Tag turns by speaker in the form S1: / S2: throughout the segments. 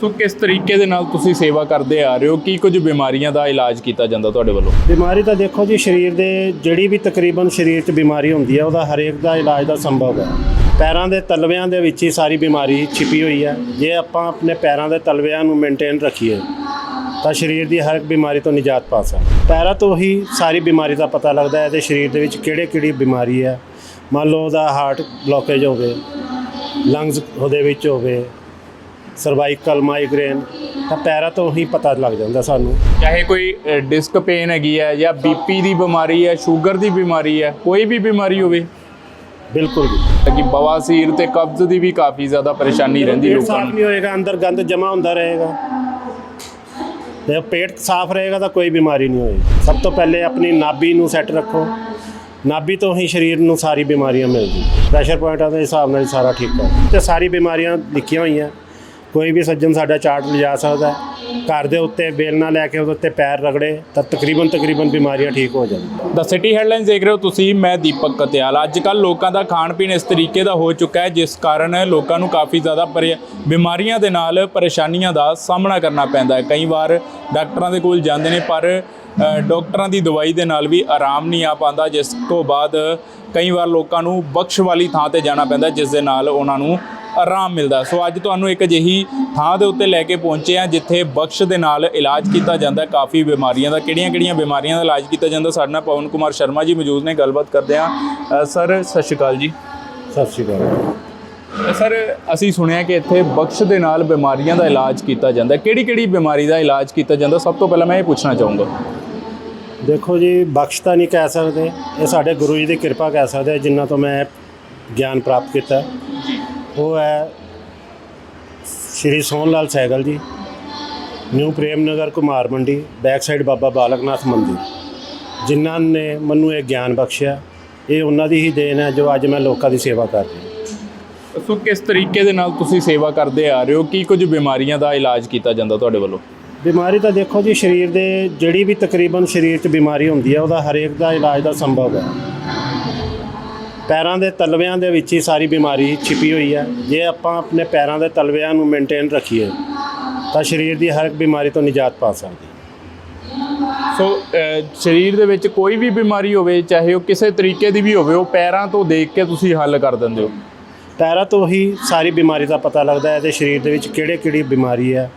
S1: ਸੋ ਕਿਸ ਤਰੀਕੇ ਦੇ ਨਾਲ ਤੁਸੀਂ ਸੇਵਾ ਕਰਦੇ ਆ ਰਹੇ ਹੋ? ਕੀ ਕੁਝ ਬਿਮਾਰੀਆਂ ਦਾ ਇਲਾਜ ਕੀਤਾ ਜਾਂਦਾ ਤੁਹਾਡੇ ਵੱਲੋਂ?
S2: ਬਿਮਾਰੀ ਤਾਂ ਦੇਖੋ ਜੀ, ਸਰੀਰ ਦੇ ਜਿਹੜੀ ਵੀ ਤਕਰੀਬਨ ਸਰੀਰ 'ਚ ਬਿਮਾਰੀ ਹੁੰਦੀ ਹੈ ਉਹਦਾ ਹਰੇਕ ਦਾ ਇਲਾਜ ਦਾ ਸੰਭਵ ਹੈ ਪੈਰਾਂ ਦੇ ਤਲਵਿਆਂ ਦੇ ਵਿੱਚ ਹੀ ਸਾਰੀ ਬਿਮਾਰੀ ਛਿਪੀ ਹੋਈ ਹੈ ਜੇ ਆਪਾਂ ਆਪਣੇ ਪੈਰਾਂ ਦੇ ਤਲਵਿਆਂ ਨੂੰ ਮੇਨਟੇਨ ਰੱਖੀਏ, ਤਾਂ ਸਰੀਰ ਦੀ ਹਰ ਇੱਕ ਬਿਮਾਰੀ ਤੋਂ ਨਿਜਾਤ ਪਾ ਸਕਦੇ ਪੈਰਾਂ ਤੋਂ ਹੀ ਸਾਰੀ ਬਿਮਾਰੀ ਦਾ ਪਤਾ ਲੱਗਦਾ ਹੈ ਤੇ ਸਰੀਰ ਦੇ ਵਿੱਚ ਕਿਹੜੇ ਕਿਹੜੀ ਬਿਮਾਰੀ ਹੈ ਮੰਨ ਲਓ ਉਹਦਾ ਹਾਰਟ ਬਲੋਕੇਜ ਹੋਵੇ ਲੰਗਸ ਉਹਦੇ ਵਿੱਚ ਹੋਵੇ ਸਰਵਾਈਕਲ ਮਾਈਗ੍ਰੇਨ ਤਾਂ ਪੈਰਾਂ ਤੋਂ ਹੀ ਪਤਾ ਲੱਗ ਜਾਂਦਾ ਸਾਨੂੰ।
S1: ਚਾਹੇ ਕੋਈ ਡਿਸਕ ਪੇਨ ਹੈਗੀ ਹੈ ਜਾਂ ਬੀਪੀ ਦੀ ਬਿਮਾਰੀ ਹੈ ਸ਼ੂਗਰ ਦੀ ਬਿਮਾਰੀ ਹੈ ਕੋਈ ਵੀ ਬਿਮਾਰੀ ਹੋਵੇ।
S2: ਬਿਲਕੁਲ ਜੀ।
S1: ਕਿ ਬਵਾਸੀਰ ਤੇ ਕਬਜ਼ ਦੀ ਵੀ ਕਾਫੀ ਜ਼ਿਆਦਾ ਪਰੇਸ਼ਾਨੀ ਰਹਿੰਦੀ ਲੋਕਾਂ
S2: ਸਾਫ਼
S1: ਨੂੰ।
S2: ਨਹੀਂ ਹੋਏਗਾ ਅੰਦਰ ਗੰਦ ਜਮਾ ਹੁੰਦਾ ਰਹੇਗਾ। ਤੇ ਪੇਟ ਸਾਫ਼ ਰਹੇਗਾ ਤਾਂ ਕੋਈ ਬਿਮਾਰੀ ਨਹੀਂ ਹੋਏਗੀ। ਸਭ ਤੋਂ ਪਹਿਲੇ ਆਪਣੀ ਨਾਭੀ ਨੂੰ ਸੈੱਟ ਰੱਖੋ। ਨਾਭੀ ਤੋਂ ਹੀ ਸਰੀਰ ਨੂੰ ਸਾਰੀ ਬਿਮਾਰੀਆਂ ਮਿਲਦੀ ਪ੍ਰੈਸ਼ਰ ਪੁਆਇੰਟਾਂ ਦੇ ਹਿਸਾਬ ਨਾਲ ਸਾਰਾ ਠੀਕ ਹੈ। ਤੇ ਸਾਰੀ ਬਿਮਾਰੀਆਂ ਲਿਖੀਆਂ ਹੋਈਆਂ। ਕੋਈ ਵੀ ਸੱਜਣ ਸਾਡਾ ਚਾਟ ਲਿਜਾ ਸਕਦਾ ਹੈ। ਘਰ ਦੇ ਉੱਤੇ ਬੇਲ ਨਾਲ ਲੈ ਕੇ ਉਹਦੇ ਉੱਤੇ ਪੈਰ ਰਗੜੇ ਤਾਂ ਤਕਰੀਬਨ ਤਕਰੀਬਨ ਬਿਮਾਰੀਆਂ ਠੀਕ ਹੋ ਜਾਂਦੀਆਂ।
S1: ਦਾ ਸਿਟੀ ਹੈਡਲਾਈਨਸ ਦੇਖ ਰਹੇ ਹੋ ਤੁਸੀਂ ਮੈਂ ਦੀਪਕ ਕਤਿਆਲ। ਅੱਜ ਕੱਲ ਲੋਕਾਂ ਦਾ ਖਾਣ ਪੀਣ ਇਸ ਤਰੀਕੇ ਦਾ ਹੋ ਚੁੱਕਾ ਹੈ ਜਿਸ ਕਾਰਨ ਲੋਕਾਂ ਨੂੰ ਕਾਫੀ ਜ਼ਿਆਦਾ ਪਰੇ- ਬਿਮਾਰੀਆਂ ਦੇ ਨਾਲ ਪਰੇਸ਼ਾਨੀਆਂ ਦਾ ਸਾਹਮਣਾ ਕਰਨਾ ਪੈਂਦਾ ਹੈ। ਕਈ ਵਾਰ ਡਾਕਟਰਾਂ ਦੇ ਕੋਲ ਜਾਂਦੇ ਨੇ ਪਰ ਅ, ਡਾਕਟਰਾਂ ਦੀ ਦਵਾਈ ਦੇ ਨਾਲ ਵੀ ਆਰਾਮ ਨਹੀਂ ਆ ਪਾਉਂਦਾ ਜਿਸ ਤੋਂ ਬਾਅਦ ਕਈ ਵਾਰ ਲੋਕਾਂ ਨੂੰ ਬਖਸ਼ ਵਾਲੀ ਥਾਂ ਤੇ ਜਾਣਾ ਪੈਂਦਾ ਜਿਸ ਦੇ ਨਾਲ ਉਹਨਾਂ ਨੂੰ ਆਰਾਮ ਮਿਲਦਾ। ਸੋ ਅੱਜ ਤੁਹਾਨੂੰ ਇੱਕ ਅਜਿਹੀ ਥਾਂ ਦੇ ਉੱਤੇ ਲੈ ਕੇ ਪਹੁੰਚੇ ਆ ਜਿੱਥੇ ਬਖਸ਼ ਦੇ ਨਾਲ ਇਲਾਜ ਕੀਤਾ ਜਾਂਦਾ ਹੈ। ਕਾਫੀ ਬਿਮਾਰੀਆਂ ਦਾ ਕਿਹੜੀਆਂ-ਕਿਹੜੀਆਂ ਬਿਮਾਰੀਆਂ ਦਾ ਇਲਾਜ ਕੀਤਾ ਜਾਂਦਾ? ਸਾਡੇ ਨਾਲ ਪਵਨ ਕੁਮਾਰ ਸ਼ਰਮਾ ਜੀ ਮੌਜੂਦ ਨੇ ਗੱਲਬਾਤ ਕਰਦੇ ਆ ਸਰ ਸਤਿ ਸ਼੍ਰੀ ਅਕਾਲ ਜੀ।
S2: ਸਤਿ ਸ਼੍ਰੀ ਅਕਾਲ।
S1: ਸਰ ਅਸੀਂ ਸੁਣਿਆ ਕਿ ਇੱਥੇ ਬਖਸ਼ ਦੇ ਨਾਲ ਬਿਮਾਰੀਆਂ ਦਾ ਇਲਾਜ ਕੀਤਾ ਜਾਂਦਾ ਹੈ। ਕਿਹੜੀ-ਕਿਹੜੀ ਬਿਮਾਰੀ ਦਾ ਇਲਾਜ ਕੀਤਾ ਜਾਂਦਾ? ਸਭ ਤੋਂ ਪਹਿਲਾਂ ਮੈਂ ਇਹ ਪੁੱਛਣਾ ਚਾਹੂੰਗਾ।
S2: ਦੇਖੋ ਜੀ ਬਖਸ਼ ਤਾਂ ਨਹੀਂ ਕਹਿ ਸਕਦੇ। ਇਹ ਸਾਡੇ ਗੁਰੂ ਜੀ ਦੀ ਕਿਰਪਾ ਕਹਿ ਸਕਦੇ ਜਿਨ੍ਹਾਂ ਤੋਂ ਮੈਂ ਗਿਆਨ ਪ੍ਰਾਪਤ ਕੀਤਾ। ਉਹ ਹੈ ਸ਼੍ਰੀ ਸੋਹਣ ਲਾਲ ਸਹਿਗਲ ਜੀ ਨਿਊ ਪ੍ਰੇਮ ਨਗਰ ਕੁਮਾਰ ਮੰਡੀ ਬੈਕ ਸਾਈਡ ਬਾਬਾ ਬਾਲਕਨਾਥ ਮੰਦਿਰ ਜਿਨ੍ਹਾਂ ਨੇ ਮੈਨੂੰ ਇਹ ਗਿਆਨ ਬਖਸ਼ਿਆ ਇਹ ਉਹਨਾਂ ਦੀ ਹੀ ਦੇਣ ਹੈ ਜੋ ਅੱਜ ਮੈਂ ਲੋਕਾਂ ਦੀ ਸੇਵਾ ਕਰ ਰਿਹਾ।
S1: ਸੋ ਕਿਸ ਤਰੀਕੇ ਦੇ ਨਾਲ ਤੁਸੀਂ ਸੇਵਾ ਕਰਦੇ ਆ ਰਹੇ ਹੋ? ਕੀ ਕੁਝ ਬਿਮਾਰੀਆਂ ਦਾ ਇਲਾਜ ਕੀਤਾ ਜਾਂਦਾ ਤੁਹਾਡੇ ਵੱਲੋਂ?
S2: ਬਿਮਾਰੀ ਤਾਂ ਦੇਖੋ ਜੀ ਸਰੀਰ ਦੇ ਜਿਹੜੀ ਵੀ ਤਕਰੀਬਨ ਸਰੀਰ 'ਚ ਬਿਮਾਰੀ ਹੁੰਦੀ ਹੈ ਉਹਦਾ ਹਰੇਕ ਦਾ ਇਲਾਜ ਦਾ ਸੰਭਵ ਹੈ। ਪੈਰਾਂ ਦੇ ਤਲਵਿਆਂ ਦੇ ਵਿੱਚ ਹੀ ਸਾਰੀ ਬਿਮਾਰੀ ਛਿਪੀ ਹੋਈ ਹੈ। ਜੇ ਆਪਾਂ ਆਪਣੇ ਪੈਰਾਂ ਦੇ ਤਲਵਿਆਂ ਨੂੰ ਮੇਨਟੇਨ ਰੱਖੀਏ ਤਾਂ ਸਰੀਰ ਦੀ ਹਰ ਇੱਕ ਬਿਮਾਰੀ ਤੋਂ ਨਿਜਾਤ ਪਾ ਸਕਦੇ
S1: ਸੋ ਸਰੀਰ ਦੇ ਵਿੱਚ ਕੋਈ ਵੀ ਬਿਮਾਰੀ ਹੋਵੇ ਚਾਹੇ ਉਹ ਕਿਸੇ ਤਰੀਕੇ ਦੀ ਵੀ ਹੋਵੇ ਉਹ ਪੈਰਾਂ ਤੋਂ ਦੇਖ ਕੇ ਤੁਸੀਂ ਹੱਲ ਕਰ ਦਿੰਦੇ ਹੋ।
S2: ਪੈਰਾਂ ਤੋਂ ਹੀ ਸਾਰੀ ਬਿਮਾਰੀ ਦਾ ਪਤਾ ਲੱਗਦਾ ਹੈ ਤੇ ਸਰੀਰ ਦੇ ਵਿੱਚ ਕਿਹੜੇ ਕਿਹੜੀ ਬਿਮਾਰੀ ਹੈ।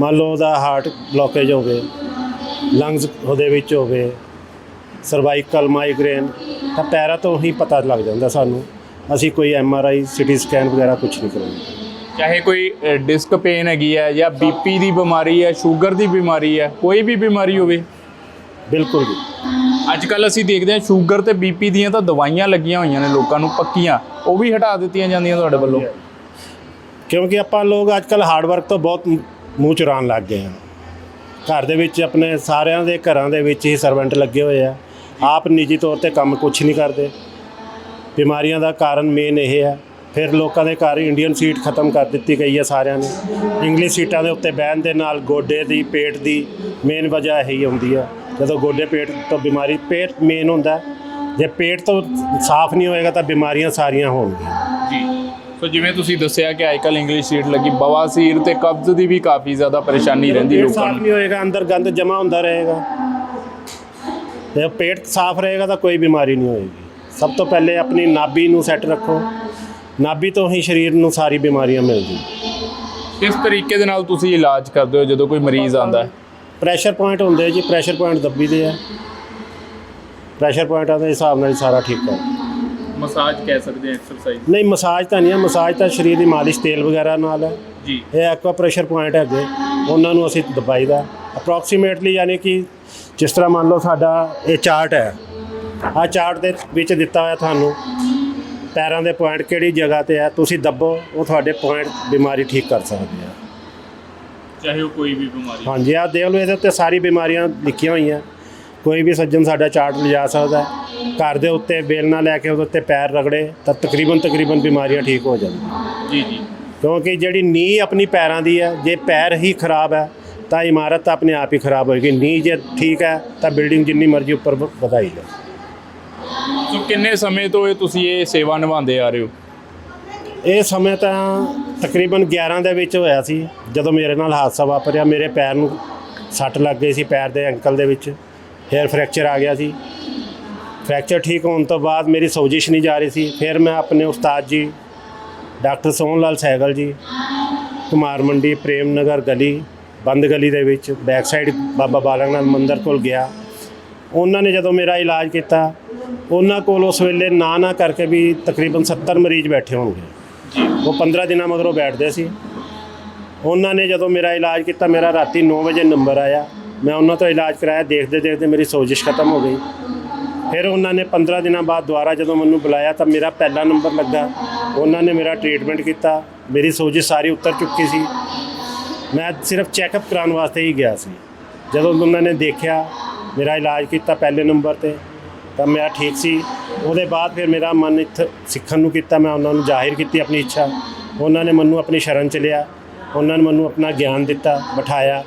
S2: ਮੰਨ ਲਓ ਉਹਦਾ ਹਾਰਟ ਬਲੋਕੇਜ ਹੋਵੇ ਲੰਗਸ ਉਹਦੇ ਵਿੱਚ ਹੋਵੇ ਸਰਵਾਈਕਲ ਮਾਈਗ੍ਰੇਨ ਤਾਂ ਪੈਰਾਂ ਤੋਂ ਹੀ ਪਤਾ ਲੱਗ ਜਾਂਦਾ ਸਾਨੂੰ। ਅਸੀਂ ਕੋਈ M R I CT scan ਵਗੈਰਾ ਕੁਝ ਨਹੀਂ ਕਰਾਉਂਦੇ
S1: ਚਾਹੇ ਕੋਈ ਡਿਸਕ ਪੇਨ ਹੈਗੀ ਹੈ ਜਾਂ ਬੀਪੀ ਦੀ ਬਿਮਾਰੀ ਹੈ ਸ਼ੂਗਰ ਦੀ ਬਿਮਾਰੀ ਹੈ ਕੋਈ ਵੀ ਬਿਮਾਰੀ ਹੋਵੇ।
S2: ਬਿਲਕੁਲ ਜੀ।
S1: ਅੱਜ ਕੱਲ ਅਸੀਂ ਦੇਖਦੇ ਹਾਂ ਸ਼ੂਗਰ ਤੇ ਬੀਪੀ ਦੀਆਂ ਤਾਂ ਦਵਾਈਆਂ ਲੱਗੀਆਂ ਹੋਈਆਂ ਨੇ ਲੋਕਾਂ ਨੂੰ ਪੱਕੀਆਂ। ਉਹ ਵੀ ਹਟਾ ਦਿੱਤੀਆਂ ਜਾਂਦੀਆਂ ਤੁਹਾਡੇ ਵੱਲੋਂ।
S2: ਕਿਉਂਕਿ ਆਪਾਂ ਲੋਕ ਅੱਜ ਕੱਲ ਹਾਰਡ ਵਰਕ ਤੋਂ ਬਹੁਤ ਮੂੰਹ ਚੁਰਾਉਣ ਲੱਗ ਗਏ ਹਾਂ ਘਰ ਦੇ ਵਿੱਚ ਆਪਣੇ ਸਾਰਿਆਂ ਦੇ ਘਰਾਂ ਦੇ ਵਿੱਚ ਹੀ ਸਰਵੈਂਟ ਲੱਗੇ ਹੋਏ ਆ। ਆਪ ਨਿੱਜੀ ਤੌਰ ਤੇ ਕੰਮ ਕੁਝ ਨਹੀਂ ਕਰਦੇ। ਬਿਮਾਰੀਆਂ ਦਾ ਕਾਰਨ ਮੇਨ ਇਹ ਹੈ। ਫਿਰ ਲੋਕਾਂ ਦੇ ਘਰ ਇੰਡੀਅਨ ਸੀਟ ਖਤਮ ਕਰ ਦਿੱਤੀ ਗਈ ਹੈ ਸਾਰਿਆਂ ਨੇ। ਇੰਗਲਿਸ਼ ਸੀਟਾਂ ਦੇ ਉੱਤੇ ਬਹਿਣ ਦੇ ਨਾਲ ਗੋਡੇ ਦੀ ਪੇਟ ਦੀ ਮੇਨ ਵਜ੍ਹਾ ਇਹੀ ਹੁੰਦੀ ਹੈ। ਜਦੋਂ ਗੋਡੇ ਪੇਟ ਤੋਂ ਬਿਮਾਰੀ ਪੇਟ ਮੇਨ ਹੁੰਦਾ। ਜੇ ਪੇਟ ਤੋਂ ਸਾਫ਼ ਨਹੀਂ ਹੋਏਗਾ ਤਾਂ ਬਿਮਾਰੀਆਂ ਸਾਰੀਆਂ ਹੋਣਗੀਆਂ।
S1: ਜੀ। ਸੋ ਜਿਵੇਂ ਤੁਸੀਂ ਦੱਸਿਆ ਕਿ ਅੱਜਕੱਲ ਇੰਗਲਿਸ਼ ਸੀਟ ਲੱਗੀ ਬਵਾਸੀਰ ਤੇ ਕਬਜ਼ ਦੀ ਵੀ ਕਾਫੀ ਜ਼ਿਆਦਾ ਪਰੇਸ਼ਾਨੀ ਰਹਿੰਦੀ ਲੋਕਾਂ
S2: ਸਾਫ਼
S1: ਨੂੰ।
S2: ਨਹੀਂ ਹੋਏਗਾ ਅੰਦਰ ਗੰਦ ਜਮਾ ਹੁੰਦਾ ਰਹੇਗਾ। ਤੇ ਪੇਟ ਸਾਫ਼ ਰਹੇਗਾ ਤਾਂ ਕੋਈ ਬਿਮਾਰੀ ਨਹੀਂ ਹੋਏਗੀ। ਸਭ ਤੋਂ ਪਹਿਲੇ ਆਪਣੀ ਨਾਭੀ ਨੂੰ ਸੈੱਟ ਰੱਖੋ। ਨਾਭੀ ਤੋਂ ਹੀ ਸਰੀਰ ਨੂੰ ਸਾਰੀ ਬਿਮਾਰੀਆਂ ਮਿਲਦੀਆਂ।
S1: ਕਿਸ ਤਰੀਕੇ ਦੇ ਨਾਲ ਤੁਸੀਂ ਇਲਾਜ ਕਰਦੇ ਹੋ ਜਦੋਂ ਕੋਈ ਮਰੀਜ਼ ਆਉਂਦਾ ਹੈ?
S2: ਪ੍ਰੈਸ਼ਰ ਪੁਆਇੰਟ ਹੁੰਦੇ ਜੀ ਪ੍ਰੈਸ਼ਰ ਪੁਆਇੰਟ ਦੱਬੀ ਦੇ ਆ। ਪ੍ਰੈਸ਼ਰ ਪੁਆਇੰਟਾਂ ਦੇ ਹਿਸਾਬ ਨਾਲ ਹੀ ਸਾਰਾ ਠੀਕ ਹੈ।
S1: ਮਸਾਜ ਕਹਿ ਸਕਦੇ ਹਾਂ ਐਕਸਰਸਾਈਜ਼
S2: ਨਹੀਂ ਮਸਾਜ ਤਾਂ ਨਹੀਂ ਹੈ ਮਸਾਜ ਤਾਂ ਸਰੀਰ ਦੀ ਮਾਲਿਸ਼ ਤੇਲ ਵਗੈਰਾ ਨਾਲ ਹੈ।
S1: ਜੀ।
S2: ਇਹ ਐਕਵਾ ਪ੍ਰੈਸ਼ਰ ਪੁਆਇੰਟ ਹੈਗੇ। ਉਹਨਾਂ ਨੂੰ ਅਸੀਂ ਦਬਾਈਦਾ। ਅਪਰੋਕਸੀਮੇਟਲੀ ਯਾਨੀ ਕਿ ਜਿਸ ਤਰ੍ਹਾਂ ਮੰਨ ਲਓ ਸਾਡਾ ਇਹ ਚਾਰਟ ਹੈ ਆਹ ਚਾਰਟ ਦੇ ਵਿੱਚ ਦਿੱਤਾ ਹੋਇਆ ਤੁਹਾਨੂੰ ਪੈਰਾਂ ਦੇ ਪੁਆਇੰਟ ਕਿਹੜੀ ਜਗ੍ਹਾ ਤੇ ਹੈ ਤੁਸੀਂ ਦੱਬੋ ਉਹ ਤੁਹਾਡੇ ਪੁਆਇੰਟ ਬਿਮਾਰੀ ਠੀਕ ਕਰ ਸਕਦੇ ਆ।
S1: ਚਾਹੇ ਉਹ ਕੋਈ ਵੀ ਬਿਮਾਰੀ
S2: ਹਾਂਜੀ ਆਹ ਦੇਖ ਲਓ ਇਹਦੇ ਉੱਤੇ ਸਾਰੀ ਬਿਮਾਰੀਆਂ ਲਿਖੀਆਂ ਹੋਈਆਂ। ਕੋਈ ਵੀ ਸੱਜਣ ਸਾਡਾ ਚਾਰਟ ਲਿਜਾ ਸਕਦਾ ਹੈ। ਘਰ ਦੇ ਉੱਤੇ ਬੇਲ ਨਾਲ ਲੈ ਕੇ ਉਹਦੇ ਉੱਤੇ ਪੈਰ ਰਗੜੇ ਤਾਂ ਤਕਰੀਬਨ ਤਕਰੀਬਨ ਬਿਮਾਰੀਆਂ ਠੀਕ ਹੋ ਜਾਂਦੀਆਂ।
S1: ਜੀ ਜੀ।
S2: ਕਿਉਂਕਿ ਜਿਹੜੀ ਨੀਂਹ ਆਪਣੀ ਪੈਰਾਂ ਦੀ ਹੈ ਜੇ ਪੈਰ ਹੀ ਖਰਾਬ ਹੈ ਤਾਂ ਇਮਾਰਤ ਤਾਂ ਆਪਣੇ ਆਪ ਹੀ ਖਰਾਬ ਹੋਏਗੀ ਨੀਂਹ ਜੇ ਠੀਕ ਹੈ ਤਾਂ ਬਿਲਡਿੰਗ ਜਿੰਨੀ ਮਰਜ਼ੀ ਉੱਪਰ ਵਧਾਈ ਜਾ
S1: ਸੋ ਕਿੰਨੇ ਸਮੇਂ ਤੋਂ ਇਹ ਤੁਸੀਂ ਇਹ ਸੇਵਾ ਨਿਭਾਉਂਦੇ ਆ ਰਹੇ ਹੋ?
S2: ਇਹ ਸਮੇਂ ਤਾਂ ਤਕਰੀਬਨ 11 ਦੇ ਵਿੱਚ ਹੋਇਆ ਸੀ ਜਦੋਂ ਮੇਰੇ ਨਾਲ ਹਾਦਸਾ ਵਾਪਰਿਆ ਮੇਰੇ ਪੈਰ ਨੂੰ ਸੱਟ ਲੱਗ ਗਈ ਸੀ ਪੈਰ ਦੇ ਅੰਕਲ ਦੇ ਵਿੱਚ ਹੇਅਰ ਫ੍ਰੈਕਚਰ ਆ ਗਿਆ ਸੀ। ਫ੍ਰੈਕਚਰ ਠੀਕ ਹੋਣ ਤੋਂ ਬਾਅਦ ਮੇਰੀ ਸੋਜਿਸ਼ ਨਹੀਂ ਜਾ ਰਹੀ ਸੀ ਫਿਰ ਮੈਂ ਆਪਣੇ ਉਸਤਾਦ ਜੀ ਡਾਕਟਰ ਸੋਹਣ ਲਾਲ ਸਹਿਗਲ ਜੀ ਕੁਮਾਰ ਮੰਡੀ ਪ੍ਰੇਮ ਨਗਰ ਗਲੀ ਬੰਦ ਗਲੀ ਦੇ ਵਿੱਚ ਬੈਕ ਸਾਈਡ ਬਾਬਾ ਬਾਲਕ ਨਾਥ ਮੰਦਿਰ ਕੋਲ ਗਿਆ। ਉਹਨਾਂ ਨੇ ਜਦੋਂ ਮੇਰਾ ਇਲਾਜ ਕੀਤਾ ਉਹਨਾਂ ਕੋਲ ਉਸ ਵੇਲੇ ਨਾ ਨਾ ਕਰਕੇ ਵੀ ਤਕਰੀਬਨ 70 ਮਰੀਜ਼ ਬੈਠੇ ਹੋਣਗੇ। ਉਹ 15 ਦਿਨਾਂ ਮਗਰੋਂ ਬੈਠਦੇ ਸੀ। ਉਹਨਾਂ ਨੇ ਜਦੋਂ ਮੇਰਾ ਇਲਾਜ ਕੀਤਾ ਮੇਰਾ ਰਾਤੀ 9 ਵਜੇ ਨੰਬਰ ਆਇਆ। ਮੈਂ ਉਹਨਾਂ ਤੋਂ ਇਲਾਜ ਕਰਾਇਆ। ਦੇਖਦੇ ਦੇਖਦੇ ਮੇਰੀ ਸੋਜਿਸ਼ ਖਤਮ ਹੋ ਗਈ। ਫਿਰ ਉਹਨਾਂ ਨੇ 15 ਦਿਨਾਂ ਬਾਅਦ ਦੁਬਾਰਾ ਜਦੋਂ ਮੈਨੂੰ ਬੁਲਾਇਆ ਤਾਂ ਮੇਰਾ ਪਹਿਲਾ ਨੰਬਰ ਲੱਗਾ। ਉਹਨਾਂ ਨੇ ਮੇਰਾ ਟ੍ਰੀਟਮੈਂਟ ਕੀਤਾ। ਮੇਰੀ ਸੋਜਿਸ਼ ਸਾਰੀ ਉਤਰ ਚੁੱਕੀ ਸੀ। ਮੈਂ ਸਿਰਫ ਚੈੱਕਅਪ ਕਰਾਉਣ ਵਾਸਤੇ ਹੀ ਗਿਆ ਸੀ। ਜਦੋਂ ਉਹਨਾਂ ਨੇ ਦੇਖਿਆ, ਮੇਰਾ ਇਲਾਜ ਕੀਤਾ ਪਹਿਲੇ ਨੰਬਰ ਤੇ, ਤਾਂ ਮੈਂ ਠੀਕ ਸੀ। ਉਹਦੇ ਬਾਅਦ ਫਿਰ ਮੇਰਾ ਮਨ ਇੱਥੇ ਸਿੱਖਣ ਨੂੰ ਕੀਤਾ, ਮੈਂ ਉਹਨਾਂ ਨੂੰ ਜ਼ਾਹਿਰ ਕੀਤੀ ਆਪਣੀ ਇੱਛਾ। ਉਹਨਾਂ ਨੇ ਮੈਨੂੰ ਆਪਣੀ ਸ਼ਰਨ ਚ ਲਿਆ। ਉਹਨਾਂ ਨੇ ਮੈਨੂੰ ਆਪਣਾ ਗਿਆਨ ਦਿੱਤਾ, ਬਿਠਾਇਆ।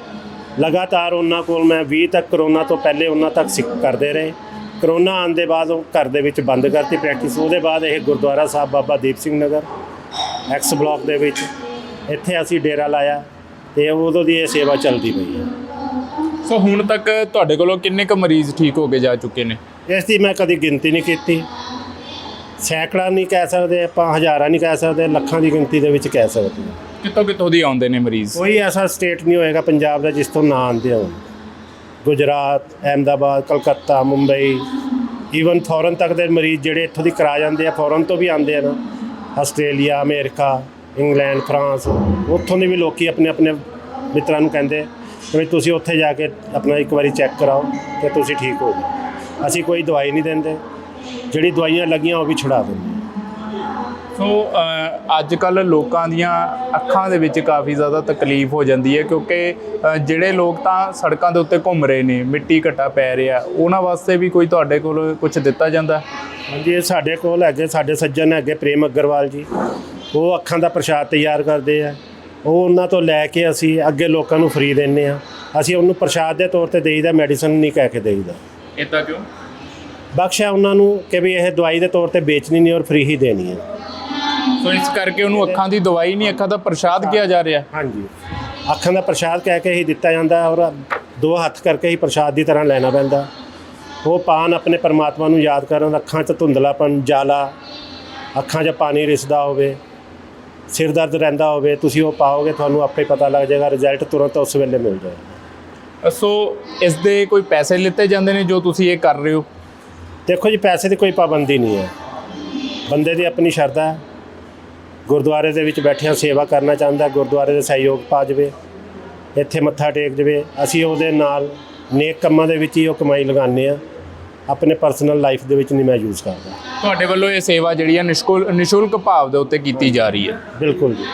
S2: ਲਗਾਤਾਰ ਉਹਨਾਂ ਕੋਲ ਮੈਂ 20 ਤੱਕ ਕਰੋਨਾ ਤੋਂ ਪਹਿਲੇ ਉਹਨਾਂ ਤੱਕ ਸਿੱਖ ਕਰਦੇ ਰਹੇ। ਕਰੋਨਾ ਆਉਣ ਦੇ ਬਾਅਦ ਉਹ ਘਰ ਦੇ ਵਿੱਚ ਬੰਦ ਕਰਤੀ ਪ੍ਰੈਕਟਿਸ ਉਹਦੇ ਬਾਅਦ ਇਹ ਗੁਰਦੁਆਰਾ ਸਾਹਿਬ ਬਾਬਾ ਦੀਪ ਸਿੰਘ ਨਗਰ ਐਕਸ ਬਲਾਕ ਦੇ ਵਿੱਚ। ਇੱਥੇ ਅਸੀਂ ਡੇਰਾ ਲਾਇਆ। ਤੇ ਉਦੋਂ ਦੀ ਇਹ ਸੇਵਾ ਚੱਲਦੀ ਪਈ ਹੈ।
S1: ਸੋ ਹੁਣ ਤੱਕ ਤੁਹਾਡੇ ਕੋਲੋਂ ਕਿੰਨੇ ਕੁ ਮਰੀਜ਼ ਠੀਕ ਹੋ ਕੇ ਜਾ ਚੁੱਕੇ ਨੇ?
S2: ਇਸ ਦੀ ਮੈਂ ਕਦੀ ਗਿਣਤੀ ਨਹੀਂ ਕੀਤੀ। ਸੈਂਕੜਾ ਨਹੀਂ ਕਹਿ ਸਕਦੇ ਆਪਾਂ ਹਜ਼ਾਰਾਂ ਨਹੀਂ ਕਹਿ ਸਕਦੇ ਲੱਖਾਂ ਦੀ ਗਿਣਤੀ ਦੇ ਵਿੱਚ ਕਹਿ ਸਕਦੇ ਹਾਂ।
S1: ਕਿੱਥੋਂ ਕਿੱਥੋਂ ਦੀ ਆਉਂਦੇ ਨੇ ਮਰੀਜ਼?
S2: ਕੋਈ ਐਸਾ ਸਟੇਟ ਨਹੀਂ ਹੋਏਗਾ ਪੰਜਾਬ ਦਾ ਜਿਸ ਤੋਂ ਨਾ ਆਉਂਦੇ ਹੋਣ। ਗੁਜਰਾਤ ਅਹਿਮਦਾਬਾਦ ਕਲਕੱਤਾ ਮੁੰਬਈ ਈਵਨ ਫੋਰਨ ਤੱਕ ਦੇ ਮਰੀਜ਼ ਜਿਹੜੇ ਇੱਥੋਂ ਦੀ ਕਰਾ ਜਾਂਦੇ ਆ ਫੋਰਨ ਤੋਂ ਵੀ ਆਉਂਦੇ ਆ ਨਾ। ਆਸਟ੍ਰੇਲੀਆ ਅਮਰੀਕਾ ਇੰਗਲੈਂਡ ਫਰਾਂਸ ਉੱਥੋਂ ਦੇ ਵੀ ਲੋਕੀ ਆਪਣੇ ਆਪਣੇ ਮਿੱਤਰਾਂ ਨੂੰ ਕਹਿੰਦੇ ਕਿ ਵੀ ਤੁਸੀਂ ਉੱਥੇ ਜਾ ਕੇ ਆਪਣਾ ਇੱਕ ਵਾਰੀ ਚੈੱਕ ਕਰਾਓ ਤੇ ਤੁਸੀਂ ਠੀਕ ਹੋ ਜਾਓ। ਅਸੀਂ ਕੋਈ ਦਵਾਈ ਨਹੀਂ ਦਿੰਦੇ। ਜਿਹੜੀ ਦਵਾਈਆਂ ਲੱਗੀਆਂ ਉਹ ਵੀ ਛੁਡਾ ਦਿੰਦੇ।
S1: ਸੋ ਅੱਜ ਕੱਲ ਲੋਕਾਂ ਦੀਆਂ ਅੱਖਾਂ ਦੇ ਵਿੱਚ ਕਾਫੀ ਜ਼ਿਆਦਾ ਤਕਲੀਫ ਹੋ ਜਾਂਦੀ ਹੈ ਕਿਉਂਕਿ ਜਿਹੜੇ ਲੋਕ ਤਾਂ ਸੜਕਾਂ ਦੇ ਉੱਤੇ ਘੁੰਮ ਰਹੇ ਨੇ ਮਿੱਟੀ ਘਟਾ ਪੈ ਰਿਹਾ ਉਹਨਾਂ ਵਾਸਤੇ ਵੀ ਕੋਈ ਤੁਹਾਡੇ ਕੋਲ ਕੁਝ ਦਿੱਤਾ ਜਾਂਦਾ?
S2: ਹਾਂਜੀ ਇਹ ਸਾਡੇ ਕੋਲ ਹੈਗੇ ਸਾਡੇ ਸੱਜਣ ਹੈਗੇ ਪ੍ਰੇਮ ਅਗਰਵਾਲ ਜੀ। ਉਹ ਅੱਖਾਂ ਦਾ ਪ੍ਰਸ਼ਾਦ ਤਿਆਰ ਕਰਦੇ ਆ। ਉਹ ਉਹਨਾਂ ਤੋਂ ਲੈ ਕੇ ਅਸੀਂ ਅੱਗੇ ਲੋਕਾਂ ਨੂੰ ਫ੍ਰੀ ਦਿੰਨੇ ਆ। ਅਸੀਂ ਉਹਨੂੰ ਪ੍ਰਸ਼ਾਦ ਦੇ ਤੌਰ ਤੇ ਦੇਈਦਾ ਮੈਡੀਸਨ ਨਹੀਂ ਕਹਿ ਕੇ ਦੇਈਦਾ।
S1: ਇਦਾਂ ਕਿਉਂ?
S2: ਬਖਸ਼ਿਆ ਉਹਨਾਂ ਨੂੰ ਕਿ ਵੀ ਇਹ ਦਵਾਈ ਦੇ ਤੌਰ ਤੇ ਵੇਚਣੀ ਨਹੀਂ ਔਰ ਫ੍ਰੀ ਹੀ ਦੇਣੀ ਹੈ।
S1: ਸੋ ਇਸ ਕਰਕੇ ਉਹਨੂੰ ਅੱਖਾਂ ਦੀ ਦਵਾਈ ਨਹੀਂ ਅੱਖਾਂ ਦਾ ਪ੍ਰਸ਼ਾਦ ਕਿਹਾ ਜਾ ਰਿਹਾ।
S2: ਹਾਂਜੀ। ਅੱਖਾਂ ਦਾ ਪ੍ਰਸ਼ਾਦ ਕਹਿ ਕੇ ਹੀ ਦਿੱਤਾ ਜਾਂਦਾ ਔਰ ਦੋ ਹੱਥ ਕਰਕੇ ਹੀ ਪ੍ਰਸ਼ਾਦ ਦੀ ਤਰ੍ਹਾਂ ਲੈਣਾ ਪੈਂਦਾ। ਉਹ ਪਾਨ ਆਪਣੇ ਪਰਮਾਤਮਾ ਨੂੰ ਯਾਦ ਕਰਨ ਅੱਖਾਂ 'ਚ ਧੁੰਦਲਾਪਨ ਜਾਲਾ ਅੱਖਾਂ 'ਚ ਪਾਣੀ ਰਿਸਦਾ ਹੋਵੇ। ਸਿਰ ਦਰਦ ਰਹਿੰਦਾ ਹੋਵੇ ਤੁਸੀਂ ਉਹ ਪਾਓਗੇ ਤੁਹਾਨੂੰ ਆਪੇ ਪਤਾ ਲੱਗ ਜਾਏਗਾ ਰਿਜ਼ਲਟ ਤੁਰੰਤ ਉਸ ਵੇਲੇ ਮਿਲ ਜਾਏਗਾ।
S1: ਸੋ ਇਸ ਦੇ ਕੋਈ ਪੈਸੇ ਲਿੱਤੇ ਜਾਂਦੇ ਨੇ ਜੋ ਤੁਸੀਂ ਇਹ ਕਰ ਰਹੇ ਹੋ?
S2: ਦੇਖੋ ਜੀ ਪੈਸੇ ਦੀ ਕੋਈ ਪਾਬੰਦੀ ਨਹੀਂ ਹੈ। ਬੰਦੇ ਦੀ ਆਪਣੀ ਸ਼ਰਧਾ ਹੈ। ਗੁਰਦੁਆਰੇ ਦੇ ਵਿੱਚ ਬੈਠਿਆਂ ਸੇਵਾ ਕਰਨਾ ਚਾਹੁੰਦਾ ਗੁਰਦੁਆਰੇ ਦੇ ਸਹਿਯੋਗ ਪਾ ਜਾਵੇ ਇੱਥੇ ਮੱਥਾ ਟੇਕ ਜਾਵੇ। ਅਸੀਂ ਉਹਦੇ ਨਾਲ ਨੇਕ ਕੰਮਾਂ ਦੇ ਵਿੱਚ ਹੀ ਉਹ ਕਮਾਈ ਲਗਾਉਂਦੇ ਆ ਆਪਣੇ ਪਰਸਨਲ ਲਾਈਫ ਦੇ ਵਿੱਚ ਨਹੀਂ ਮੈਂ ਯੂਜ਼ ਕਰਦਾ।
S1: ਤੁਹਾਡੇ ਵੱਲੋਂ ਇਹ ਸੇਵਾ ਜਿਹੜੀ ਹੈ ਨਿਸ਼ਕੁਲ ਨਿਸ਼ੁਲਕ ਭਾਵ ਦੇ ਉੱਤੇ ਕੀਤੀ ਜਾ ਰਹੀ ਹੈ।
S2: ਬਿਲਕੁਲ ਜੀ।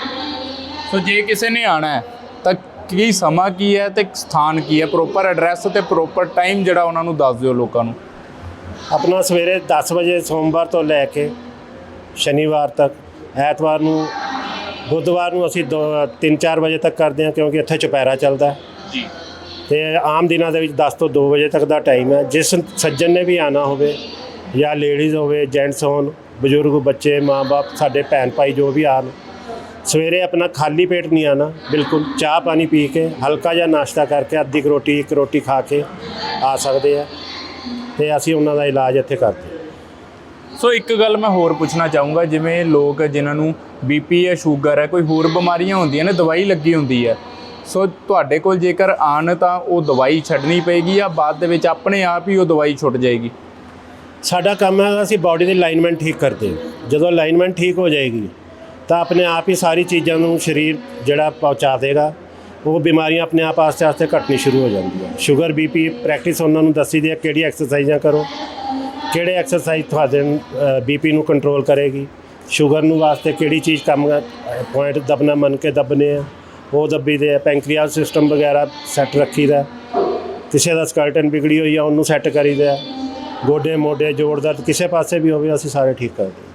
S1: ਸੋ ਜੇ ਕਿਸੇ ਨੇ ਆਣਾ ਹੈ ਤਾਂ ਕੀ ਸਮਾਂ ਕੀ ਹੈ ਤੇ ਸਥਾਨ ਕੀ ਹੈ? ਪ੍ਰੋਪਰ ਐਡਰੈਸ ਤੇ ਪ੍ਰੋਪਰ ਟਾਈਮ ਜਿਹੜਾ ਉਹਨਾਂ ਨੂੰ ਦੱਸ ਦਿਓ ਲੋਕਾਂ ਨੂੰ।
S2: ਆਪਣਾ ਸਵੇਰੇ 10 ਵਜੇ ਸੋਮਵਾਰ ਤੋਂ ਲੈ ਕੇ ਸ਼ਨੀਵਾਰ ਤੱਕ ਐਤਵਾਰ ਨੂੰ ਬੁੱਧਵਾਰ ਨੂੰ ਅਸੀਂ 3-4 ਵਜੇ ਤੱਕ ਕਰਦੇ ਹਾਂ ਕਿਉਂਕਿ ਇੱਥੇ ਚੁਪਹਿਰਾ ਚੱਲਦਾ
S1: ਜੀ।
S2: ਤੇ ਆਮ ਦਿਨਾਂ ਦੇ ਵਿੱਚ 10 ਤੋਂ 2 ਵਜੇ ਤੱਕ ਦਾ ਟਾਈਮ ਹੈ। ਜਿਸ ਸੱਜਣ ਨੇ ਵੀ ਆਣਾ ਹੋਵੇ ਜਾਂ ਲੇਡੀਜ਼ ਹੋਵੇ ਜੈਂਟਸ ਹੋਣ, ਬਜ਼ੁਰਗ, ਬੱਚੇ, ਮਾਂ-ਬਾਪ, ਸਾਡੇ ਭੈਣ ਭਾਈ ਜੋ ਵੀ ਆਣ ਸਵੇਰੇ ਆਪਣਾ ਖਾਲੀ ਪੇਟ ਨਹੀਂ ਆਣਾ ਬਿਲਕੁਲ ਚਾਹ ਪਾਣੀ ਪੀ ਕੇ, ਹਲਕਾ ਜਿਹਾ ਨਾਸ਼ਤਾ ਕਰਕੇ ਅੱਧੀ ਕੁ ਰੋਟੀ, ਇੱਕ ਰੋਟੀ ਖਾ ਕੇ ਆ ਸਕਦੇ ਆ ਤੇ ਅਸੀਂ ਉਹਨਾਂ ਦਾ ਇਲਾਜ ਇੱਥੇ ਕਰਦੇ
S1: ਸੋ ਇੱਕ ਗੱਲ ਮੈਂ ਹੋਰ ਪੁੱਛਣਾ ਚਾਹੂੰਗਾ, ਜਿਵੇਂ ਲੋਕ ਜਿਨ੍ਹਾਂ ਨੂੰ ਬੀਪੀ ਹੈ ਸ਼ੂਗਰ ਹੈ, ਕੋਈ ਹੋਰ ਬਿਮਾਰੀਆਂ ਹੁੰਦੀਆਂ ਨੇ, ਦਵਾਈ ਲੱਗੀ ਹੁੰਦੀ ਹੈ ਸੋ ਤੁਹਾਡੇ ਕੋਲ ਜੇਕਰ ਆਣ ਤਾਂ ਉਹ ਦਵਾਈ ਛੱਡਣੀ ਪਏਗੀ ਜਾਂ ਬਾਅਦ ਦੇ ਵਿੱਚ ਆਪਣੇ ਆਪ ਹੀ ਉਹ ਦਵਾਈ ਛੁੱਟ ਜਾਏਗੀ?
S2: ਸਾਡਾ ਕੰਮ ਹੈ ਅਸੀਂ ਬਾਡੀ ਦੀ ਅਲਾਈਨਮੈਂਟ ਠੀਕ ਕਰਦੇ ਹਾਂ। ਜਦੋਂ ਅਲਾਈਨਮੈਂਟ ਠੀਕ ਹੋ ਜਾਏਗੀ, ਤਾਂ ਆਪਣੇ ਆਪ ਹੀ ਸਾਰੀ ਚੀਜ਼ਾਂ ਨੂੰ ਸਰੀਰ ਜਿਹੜਾ ਪਹੁੰਚਾ ਦੇਗਾ। ਉਹ ਬਿਮਾਰੀਆਂ ਆਪਣੇ ਆਪ ਆਸਤੇ ਆਸਤੇ ਘਟਣੀ ਸ਼ੁਰੂ ਹੋ ਜਾਂਦੀਆਂ। ਸ਼ੂਗਰ ਬੀਪੀ ਪ੍ਰੈਕਟਿਸ ਉਹਨਾਂ ਨੂੰ ਦੱਸੀ ਦੀ ਹੈ ਕਿਹੜੀ ਐਕਸਰਸਾਈਜ਼ਾਂ ਕਰੋ, ਕਿਹੜੇ ਐਕਸਰਸਾਈਜ਼ ਤੁਹਾਡੇ ਬੀਪੀ ਨੂੰ ਕੰਟਰੋਲ ਕਰੇਗੀ। ਸ਼ੂਗਰ ਨੂੰ ਵਾਸਤੇ ਕਿਹੜੀ ਚੀਜ਼ ਕੰਮ ਪੁਆਇੰਟ ਦਬਨਾ ਮੰਨ ਕੇ ਦਬਨੇ ਆ। ਉਹ ਦੱਬੀ ਦੇ ਆ, ਪੈਂਕਰੀਆਸ ਸਿਸਟਮ ਵਗੈਰਾ ਸੈੱਟ ਰੱਖੀਦਾ ਕਿਸੇ ਦਾ ਸਕਲਟਨ ਵਿਗੜੀ ਹੋਈ ਆ, ਉਹਨੂੰ ਸੈੱਟ ਕਰੀਦਾ ਗੋਡੇ ਮੋਢੇ, ਜੋੜ ਦਰਦ ਕਿਸੇ ਪਾਸੇ ਵੀ ਹੋਵੇ, ਅਸੀਂ ਸਾਰੇ ਠੀਕ ਕਰਦੇ